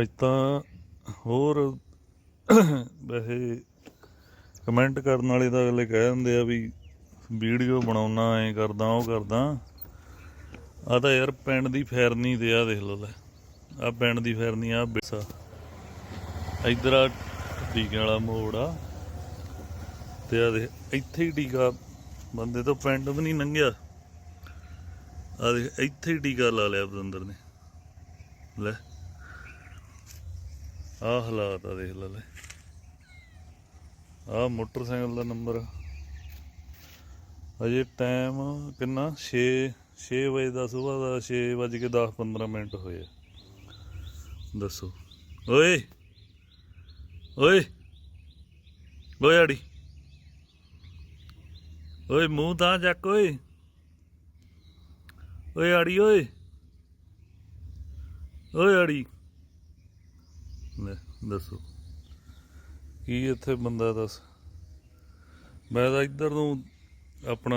ਅੱਜ ਤਾਂ ਹੋਰ ਵੈਸੇ ਕਮੈਂਟ ਕਰਨ ਵਾਲੇ ਤਾਂ ਅਗਲੇ ਕਹਿ ਦਿੰਦੇ ਆ ਵੀ ਵੀਡੀਓ ਬਣਾਉਣਾ, ਐ ਕਰਦਾ, ਉਹ ਕਰਦਾ। ਆ ਤਾਂ ਯਾਰ ਪਿੰਡ ਦੀ ਫੈਰਨੀ ਤੇ ਆ ਦੇਖ ਲਓ ਲੈ। ਆ ਪਿੰਡ ਦੀ ਫੈਰਨੀ ਆ ਬਿਸਾ। ਇਧਰ ਆ ਟੀਕੇ ਵਾਲਾ ਮੋੜ ਆ। ਤੇ ਆ ਦੇ ਇੱਥੇ ਹੀ ਟੀਕਾ ਬੰਦੇ ਤੋਂ ਪਿੰਡ ਵੀ ਨਹੀਂ ਲੰਘਿਆ। ਆ ਦੇ ਇੱਥੇ ਹੀ ਟੀਕਾ ਲਾ ਲਿਆ ਬਦੰਦਰ ਨੇ। ਲੈ। ਆ ਹਾਲਾਤ ਆ, ਦੇਖ ਲੈ ਲੈ। ਆ ਮੋਟਰਸਾਈਕਲ ਦਾ ਨੰਬਰ। ਅਜੇ ਟਾਈਮ ਕਿੰਨਾ? 6 6 ਵਜੇ ਦਾ ਸਵੇਰ ਦਾ 6 ਵਜ ਕੇ 10 15 ਮਿੰਟ ਹੋਏ ਦੱਸੋ। ਓਏ! ਓਏ! ਓਏ ਆੜੀ! ਓਏ, ਮੂੰਹ ਤਾਂ ਚੱਕ ਓਏ। ਓਏ ਆੜੀ, ਓਏ। ਓਏ ਆੜੀ। ਲੈ ਦੱਸੋ। ਕੀ ਇੱਥੇ ਬੰਦਾ ਦੱਸ? ਮੈਂ ਤਾਂ ਇੱਧਰ ਨੂੰ ਆਪਣਾ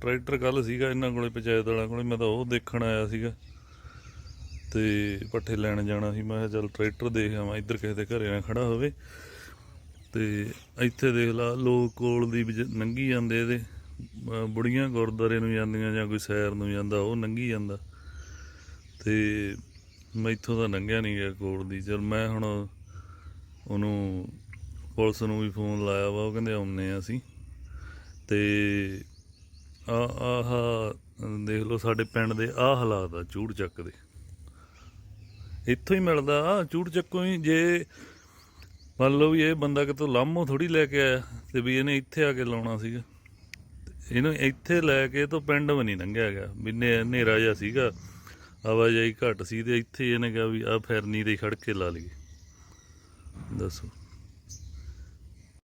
ਟਰੈਕਟਰ ਕੱਲ ਸੀਗਾ, ਇਹਨਾਂ ਕੋਲੇ, ਪੰਚਾਇਤ ਵਾਲਿਆਂ ਕੋਲੇ, ਮੈਂ ਤਾਂ ਉਹ ਦੇਖਣ ਆਇਆ ਸੀਗਾ। ਤੇ ਪੱਠੇ ਲੈਣ ਜਾਣਾ ਸੀ, ਮੈਂ ਕਿਹਾ ਚੱਲ ਟਰੈਕਟਰ ਦੇਖ ਆਵਾਂ, ਇੱਧਰ ਕਿਸੇ ਦੇ ਘਰੇ ਨਾ ਖੜਾ ਹੋਵੇ। ਤੇ ਇੱਥੇ ਦੇਖ ਲਾ, ਲੋਕ ਕੋਲ ਦੀ ਵੀ ਜ- ਜਾਂਦੇ ਇਹਦੇ। ਬੁੜੀਆਂ ਗੁਰਦੁਆਰੇ ਨੂੰ ਜਾਂਦੀਆਂ ਜਾਂ ਕੋਈ ਸੈਰ ਨੂੰ ਜਾਂਦਾ, ਉਹ ਲੰਘੀ ਜਾਂਦਾ। ਤੇ ਮੈਥੋਂ ਤਾਂ ਲੰਘਿਆ ਨਹੀਂ ਗਿਆ ਕੋਲ ਦੀ। ਚਲ ਮੈਂ ਹੁਣ ਉਹਨੂੰ ਪੁਲਿਸ ਨੂੰ ਵੀ ਫੋਨ ਲਾਇਆ ਵਾ, ਉਹ ਕਹਿੰਦੇ ਆਉਨੇ ਆ ਅਸੀਂ। ਤੇ ਆ, ਆਹ ਦੇਖ ਲਓ ਸਾਡੇ ਪਿੰਡ ਦੇ ਆਹ ਹਾਲਾਤ ਆ, ਚੂੜ ਚੱਕ ਦੇ। ਇੱਥੋਂ ਹੀ ਮਿਲਦਾ, ਆ ਚੂੜ ਚੱਕੋਂ ਹੀ ਜੇ ਮੰਨ ਲਓ ਵੀ ਇਹ ਬੰਦਾ ਕਿਤੋਂ ਲਾਮੋ ਥੋੜੀ ਲੈ ਕੇ ਆਇਆ ਤੇ ਵੀ ਇਹਨੇ ਇੱਥੇ ਆ ਕੇ ਲਾਉਣਾ ਸੀਗਾ। ਇਹਨੂੰ ਇੱਥੇ ਲੈ ਕੇ ਤੋਂ ਪਿੰਡ ਵੀ ਨਹੀਂ ਲੰਘਿਆ ਗਿਆ। ਵੀ ਹਨੇਰਾ ਜਿਹਾ ਸੀਗਾ। ਆਵਾਜਾਈ ਘੱਟ ਸੀ ਤੇ ਇੱਥੇ ਇਹਨੇ ਕਿਹਾ ਵੀ ਆ ਫੈਰਨੀ ਦੇ ਖੜ ਕੇ ਲਾ ਲਈਏ। ਦੱਸੋ।